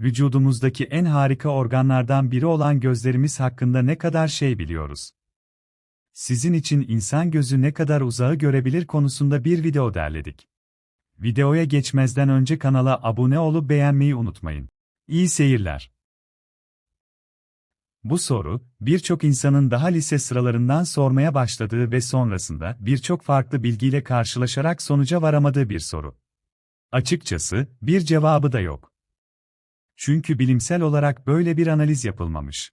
vücudumuzdaki en harika organlardan biri olan gözlerimiz hakkında ne kadar şey biliyoruz? Sizin için insan gözü ne kadar uzağı görebilir konusunda bir video derledik. Videoya geçmezden önce kanala abone olup beğenmeyi unutmayın. İyi seyirler. Bu soru, birçok insanın daha lise sıralarından sormaya başladığı ve sonrasında birçok farklı bilgiyle karşılaşarak sonuca varamadığı bir soru. Açıkçası, bir cevabı da yok. Çünkü bilimsel olarak böyle bir analiz yapılmamış.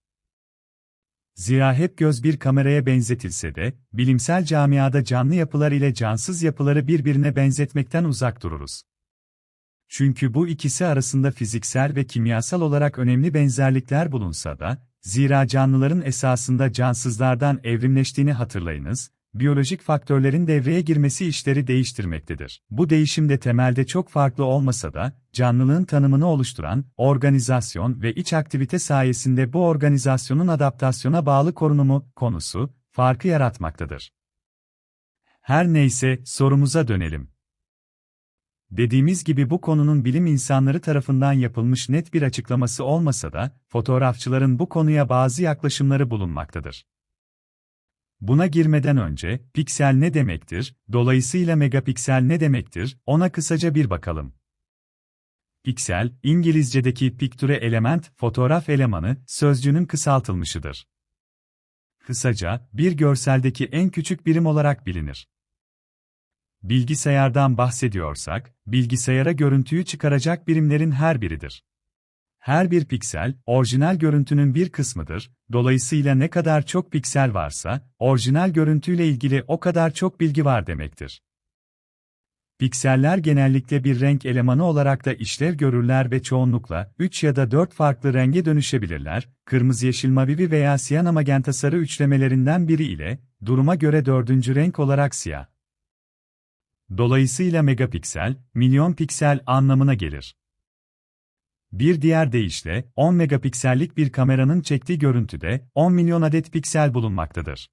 Zira hep göz bir kameraya benzetilse de, bilimsel camiada canlı yapılar ile cansız yapıları birbirine benzetmekten uzak dururuz. Çünkü bu ikisi arasında fiziksel ve kimyasal olarak önemli benzerlikler bulunsa da, zira canlıların esasında cansızlardan evrimleştiğini hatırlayınız, biyolojik faktörlerin devreye girmesi işleri değiştirmektedir. Bu değişim de temelde çok farklı olmasa da, canlılığın tanımını oluşturan, organizasyon ve iç aktivite sayesinde bu organizasyonun adaptasyona bağlı korunumu, konusu, farkı yaratmaktadır. Her neyse, sorumuza dönelim. Dediğimiz gibi bu konunun bilim insanları tarafından yapılmış net bir açıklaması olmasa da, fotoğrafçıların bu konuya bazı yaklaşımları bulunmaktadır. Buna girmeden önce, piksel ne demektir, dolayısıyla megapiksel ne demektir, ona kısaca bir bakalım. Piksel, İngilizce'deki picture element, fotoğraf elemanı, sözcüğünün kısaltılmışıdır. Kısaca, bir görseldeki en küçük birim olarak bilinir. Bilgisayardan bahsediyorsak, bilgisayara görüntüyü çıkaracak birimlerin her biridir. Her bir piksel, orijinal görüntünün bir kısmıdır, dolayısıyla ne kadar çok piksel varsa, orijinal görüntüyle ilgili o kadar çok bilgi var demektir. Pikseller genellikle bir renk elemanı olarak da işlev görürler ve çoğunlukla 3 ya da 4 farklı renge dönüşebilirler, kırmızı yeşil mavivi veya siyah magenta sarı üçlemelerinden biri ile, duruma göre dördüncü renk olarak siyah. Dolayısıyla megapiksel, milyon piksel anlamına gelir. Bir diğer deyişle, 10 megapiksellik bir kameranın çektiği görüntüde 10 milyon adet piksel bulunmaktadır.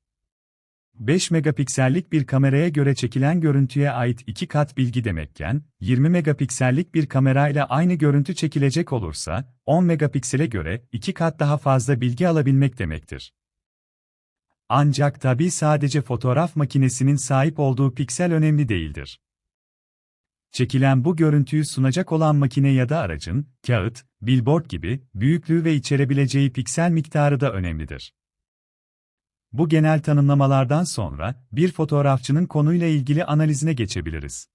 5 megapiksellik bir kameraya göre çekilen görüntüye ait 2 kat bilgi demekken, 20 megapiksellik bir kamerayla aynı görüntü çekilecek olursa, 10 megapiksele göre 2 kat daha fazla bilgi alabilmek demektir. Ancak tabii sadece fotoğraf makinesinin sahip olduğu piksel önemli değildir. Çekilen bu görüntüyü sunacak olan makine ya da aracın, kağıt, billboard gibi, büyüklüğü ve içerebileceği piksel miktarı da önemlidir. Bu genel tanımlamalardan sonra, bir fotoğrafçının konuyla ilgili analizine geçebiliriz.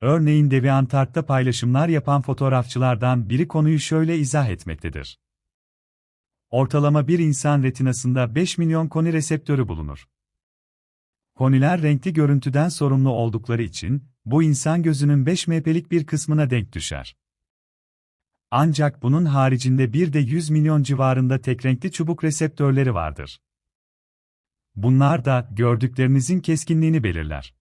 Örneğin DeviantArt'ta paylaşımlar yapan fotoğrafçılardan biri konuyu şöyle izah etmektedir. Ortalama bir insan retinasında 5 milyon koni reseptörü bulunur. Koniler renkli görüntüden sorumlu oldukları için, bu insan gözünün 5 MP'lik bir kısmına denk düşer. Ancak bunun haricinde bir de 100 milyon civarında tek renkli çubuk reseptörleri vardır. Bunlar da gördüklerinizin keskinliğini belirler.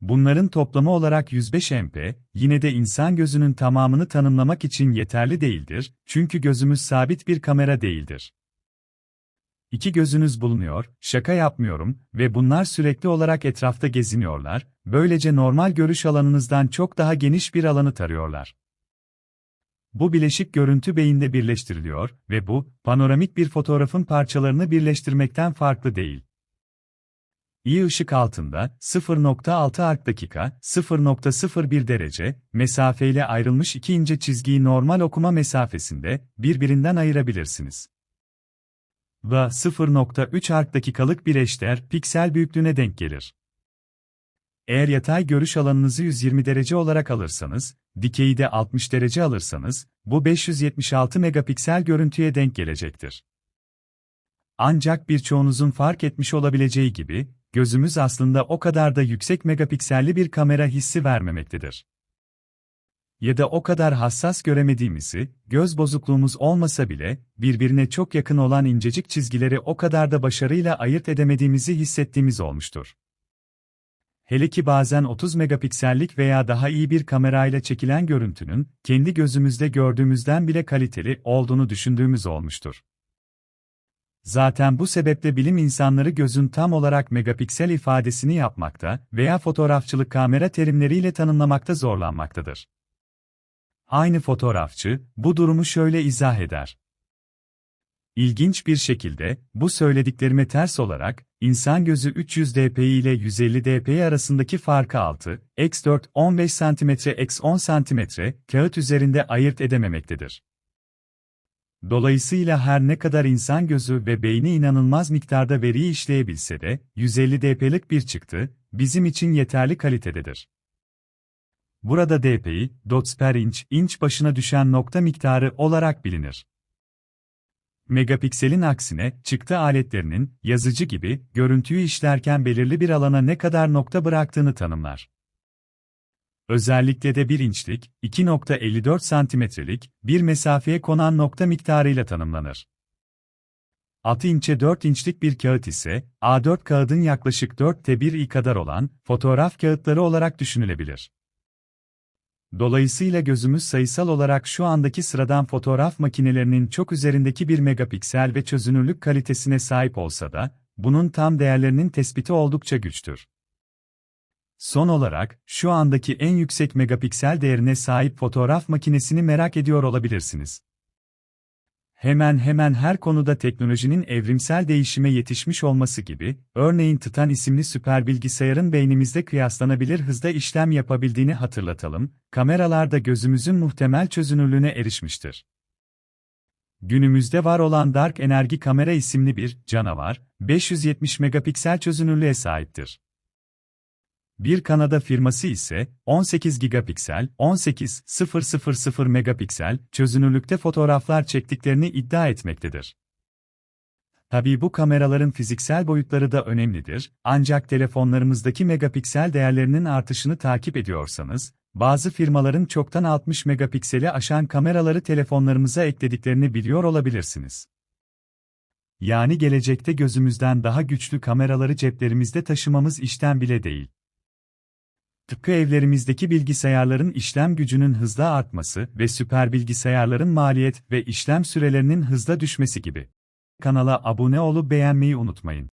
Bunların toplamı olarak 105 MP, yine de insan gözünün tamamını tanımlamak için yeterli değildir, çünkü gözümüz sabit bir kamera değildir. İki gözünüz bulunuyor, şaka yapmıyorum ve bunlar sürekli olarak etrafta geziniyorlar, böylece normal görüş alanınızdan çok daha geniş bir alanı tarıyorlar. Bu bileşik görüntü beyinde birleştiriliyor ve bu, panoramik bir fotoğrafın parçalarını birleştirmekten farklı değil. İyi ışık altında 0.6 ark dakika, 0.01 derece mesafeyle ayrılmış iki ince çizgiyi normal okuma mesafesinde birbirinden ayırabilirsiniz. Ve 0.3 ark dakikalık bir eşdeğer piksel büyüklüğüne denk gelir. Eğer yatay görüş alanınızı 120 derece olarak alırsanız, dikeyi de 60 derece alırsanız, bu 576 megapiksel görüntüye denk gelecektir. Ancak birçoğunuzun fark etmiş olabileceği gibi, gözümüz aslında o kadar da yüksek megapikselli bir kamera hissi vermemektedir. Ya da o kadar hassas göremediğimizi, göz bozukluğumuz olmasa bile, birbirine çok yakın olan incecik çizgileri o kadar da başarıyla ayırt edemediğimizi hissettiğimiz olmuştur. Hele ki bazen 30 megapiksellik veya daha iyi bir kamerayla çekilen görüntünün, kendi gözümüzde gördüğümüzden bile kaliteli olduğunu düşündüğümüz olmuştur. Zaten bu sebeple bilim insanları gözün tam olarak megapiksel ifadesini yapmakta veya fotoğrafçılık kamera terimleriyle tanımlamakta zorlanmaktadır. Aynı fotoğrafçı, bu durumu şöyle izah eder. İlginç bir şekilde, bu söylediklerime ters olarak, insan gözü 300 dpi ile 150 dpi arasındaki farkı 6, x4, 15 cm, x 10 cm, kağıt üzerinde ayırt edememektedir. Dolayısıyla her ne kadar insan gözü ve beyni inanılmaz miktarda veriyi işleyebilse de, 150 dp'lik bir çıktı, bizim için yeterli kalitededir. Burada dpi, dots per inç, inç başına düşen nokta miktarı olarak bilinir. Megapikselin aksine, çıktı aletlerinin, yazıcı gibi, görüntüyü işlerken belirli bir alana ne kadar nokta bıraktığını tanımlar. Özellikle de 1 inçlik, 2.54 santimetrelik, bir mesafeye konan nokta miktarıyla tanımlanır. 6 inçe 4 inçlik bir kağıt ise, A4 kağıdın yaklaşık 4'te 1'i kadar olan, fotoğraf kağıtları olarak düşünülebilir. Dolayısıyla gözümüz sayısal olarak şu andaki sıradan fotoğraf makinelerinin çok üzerindeki bir megapiksel ve çözünürlük kalitesine sahip olsa da, bunun tam değerlerinin tespiti oldukça güçtür. Son olarak, şu andaki en yüksek megapiksel değerine sahip fotoğraf makinesini merak ediyor olabilirsiniz. Hemen hemen her konuda teknolojinin evrimsel değişime yetişmiş olması gibi, örneğin Titan isimli süper bilgisayarın beynimizde kıyaslanabilir hızda işlem yapabildiğini hatırlatalım, kameralarda gözümüzün muhtemel çözünürlüğüne erişmiştir. Günümüzde var olan Dark Energy Kamera isimli bir canavar, 570 megapiksel çözünürlüğe sahiptir. Bir Kanada firması ise 18 gigapiksel, 18.000 megapiksel çözünürlükte fotoğraflar çektiklerini iddia etmektedir. Tabii bu kameraların fiziksel boyutları da önemlidir, ancak telefonlarımızdaki megapiksel değerlerinin artışını takip ediyorsanız, bazı firmaların çoktan 60 megapikseli aşan kameraları telefonlarımıza eklediklerini biliyor olabilirsiniz. Yani gelecekte gözümüzden daha güçlü kameraları ceplerimizde taşımamız işten bile değil. Tıpkı evlerimizdeki bilgisayarların işlem gücünün hızla artması ve süper bilgisayarların maliyet ve işlem sürelerinin hızla düşmesi gibi. Kanala abone olup beğenmeyi unutmayın.